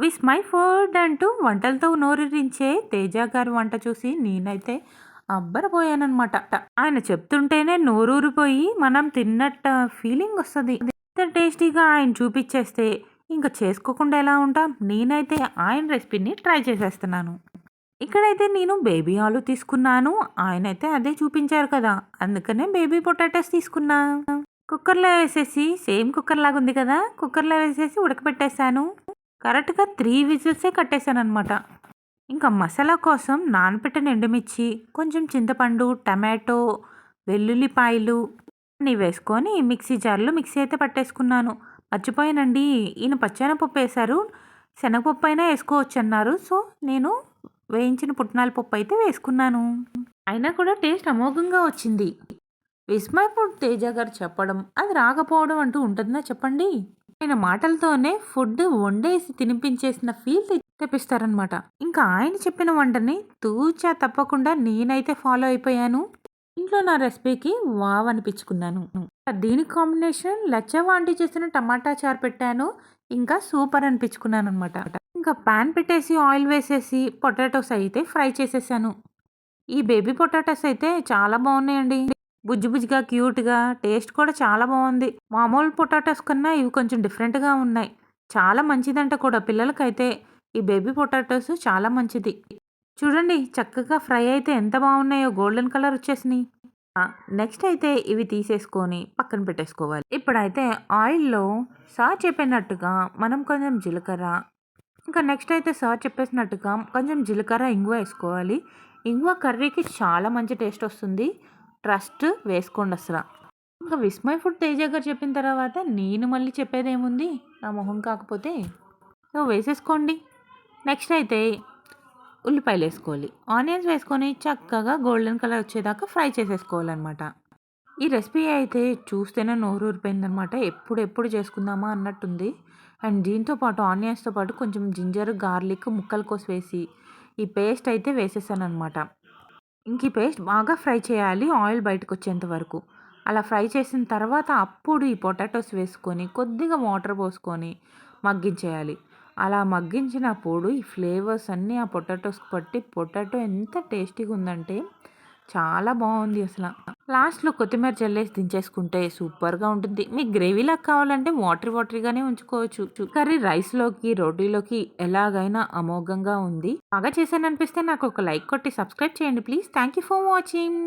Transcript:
విస్ my food అంటూ వంటలతో నోరూరించే తేజ గారి వంట చూసి నేనైతే అబ్బరపోయానమాట ఆయన చెప్తుంటేనే నోరూరిపోయి మనం తిన్నట్ట ఫీలింగ్ వస్తుంది. ఎంత టేస్టీగా ఆయన చూపించేస్తే ఇంకా చేసుకోకుండా ఎలా ఉంటాం? నేనైతే ఆయన రెసిపీని ట్రై చేసేస్తున్నాను. ఇక్కడైతే నేను బేబీ ఆలు తీసుకున్నాను. ఆయన అయితే అదే చూపించారు కదా. అందుకనే బేబీ పొటాటోస్ తీసుకున్నా. కుక్కర్లో వేసేసి సేమ్ కుక్కర్ లాగా ఉంది కదా. కుక్కర్లో వేసేసి ఉడకబెట్టేశాను కరెక్ట్గా త్రీ విజిల్సే కట్టేశాను అనమాట ఇంకా మసాలా కోసం నానబెట్టిన ఎండుమిర్చి కొంచెం చింతపండు టమాటో వెల్లుల్లిపాయలు అన్నీ వేసుకొని మిక్సీ జార్లో మిక్సీ అయితే పట్టేసుకున్నాను. మర్చిపోయానండి. ఈయన పచ్చెనపప్పు వేశారు. శనగపప్పు అయినా వేసుకోవచ్చు అన్నారు సో నేను వేయించిన పుట్నాల పప్పు అయితే వేసుకున్నాను. అయినా కూడా టేస్ట్ అమోఘంగా వచ్చింది. విస్మయపూడ్ తేజ గారు చెప్పడం. అది రాకపోవడం అంటూ ఉంటుందా చెప్పండి? ఆయన మాటలతోనే ఫుడ్ వండేసి తినిపించేసిన ఫీల్ తెప్పిస్తారనమాట ఇంకా ఆయన చెప్పిన వంటని తూచా తప్పకుండా నేనైతే ఫాలో అయిపోయాను. ఇంట్లో నా రెసిపీకి వావ్ అనిపించుకున్నాను. దీనికి కాంబినేషన్ లచ్చ వాంటి చేసిన టమాటా చారు పెట్టాను. ఇంకా సూపర్ అనిపించుకున్నాను అనమాట ఇంకా పాన్ పెట్టేసి ఆయిల్ వేసేసి పొటాటోస్ అయితే ఫ్రై చేసేసాను. ఈ బేబీ పొటాటోస్ అయితే చాలా బాగున్నాయండి. బుజ్జిబుజ్జిగా క్యూట్గా టేస్ట్ కూడా చాలా బాగుంది మామూలు పొటాటోస్ కన్నా ఇవి కొంచెం డిఫరెంట్గా ఉన్నాయి. చాలా మంచిదంట కూడా పిల్లలకైతే. ఈ బేబీ పొటాటోస్ చాలా మంచిది. చూడండి చక్కగా ఫ్రై అయితే ఎంత బాగున్నాయో గోల్డెన్ కలర్ వచ్చేసినాయి. నెక్స్ట్ అయితే ఇవి తీసేసుకొని పక్కన పెట్టేసుకోవాలి. ఇప్పుడైతే ఆయిల్లో సా చెప్పినట్టుగా మనం కొంచెం జీలకర్ర. ఇంకా నెక్స్ట్ అయితే సార్ చెప్పేసినట్టుగా కొంచెం జీలకర్ర ఇంగువ వేసుకోవాలి. ఇంగువ కర్రీకి చాలా మంచి టేస్ట్ వస్తుంది. ట్రస్ట్ వేసుకోండి అసలు. ఇంకా విస్మయ్ ఫుడ్ తేజ గారు చెప్పిన తర్వాత నేను మళ్ళీ చెప్పేది ఏముంది నా మొహం కాకపోతే? సో వేసేసుకోండి. నెక్స్ట్ అయితే ఉల్లిపాయలు వేసుకోవాలి. ఆనియన్స్ వేసుకొని చక్కగా గోల్డెన్ కలర్ వచ్చేదాకా ఫ్రై చేసేసుకోవాలన్నమాట. ఈ రెసిపీ అయితే చూస్తేనే నోరు ఊరిపోయిందనమాట ఎప్పుడు ఎప్పుడు చేసుకుందామా అన్నట్టుంది. అండ్ దీంతో పాటు ఆనియన్స్తో పాటు కొంచెం జింజర్ గార్లిక్ ముక్కలు కోసి వేసి ఈ పేస్ట్ అయితే వేసేసాను అనమాట ఇంక పేస్ట్ బాగా ఫ్రై చేయాలి ఆయిల్ బయటకు వచ్చేంత వరకు. అలా ఫ్రై చేసిన తర్వాత అప్పుడు ఈ పొటాటోస్ వేసుకొని కొద్దిగా వాటర్ పోసుకొని మగ్గించేయాలి. అలా మగ్గించినప్పుడు ఈ ఫ్లేవర్స్ అన్నీ ఆ పొటాటోస్కి పట్టి పొటాటో ఎంత టేస్టీగా ఉందంటే చాలా బాగుంది అసలు. లాస్ట్లో కొత్తిమీర చల్లేసి దించేసుకుంటే సూపర్గా ఉంటుంది. మీకు గ్రేవీలాగా కావాలంటే వాటర్ వాటరీగానే ఉంచుకోవచ్చు. కర్రీ రైస్లోకి రోటీలోకి ఎలాగైనా అమోఘంగా ఉంది. బాగా చేశాను అనిపిస్తే నాకు ఒక లైక్ కొట్టి సబ్స్క్రైబ్ చేయండి please. Thank you for watching.